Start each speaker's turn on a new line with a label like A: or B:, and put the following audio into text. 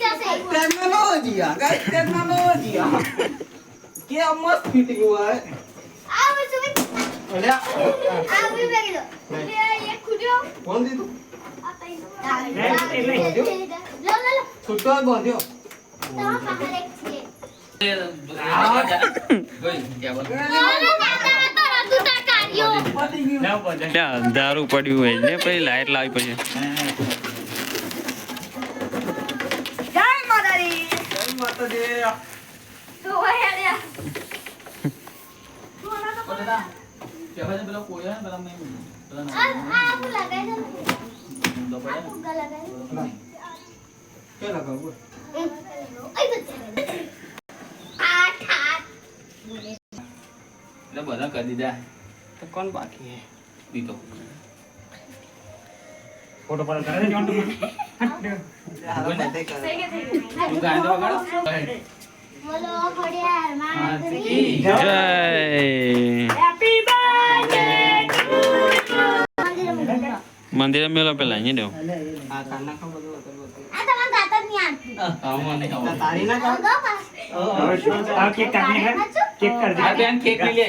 A: જશે
B: ટેકનોલોજી આ guys technology આ કે મસ્ત ફિટિંગ હોય
A: આ વસ્તુ
B: અલ્યા
A: આ ઊભી બેગી દો લે એક ખુજો
B: કોણ દીધું
A: આ તઈ. લો
B: છૂટો
A: એક છે
C: અંધારું પડ્યું હોય ને પછી લાઈટ લાવી પછી
B: માતાજી કે લગાવું
D: બધા કરી દીધા
B: તો કોણ બાકી હે?
D: દીધો
B: હાલો બધે કરે
D: તું.
B: ના
D: આ બેન પેલા લઈ દેવ કેક કર દે બેન લઈ લે.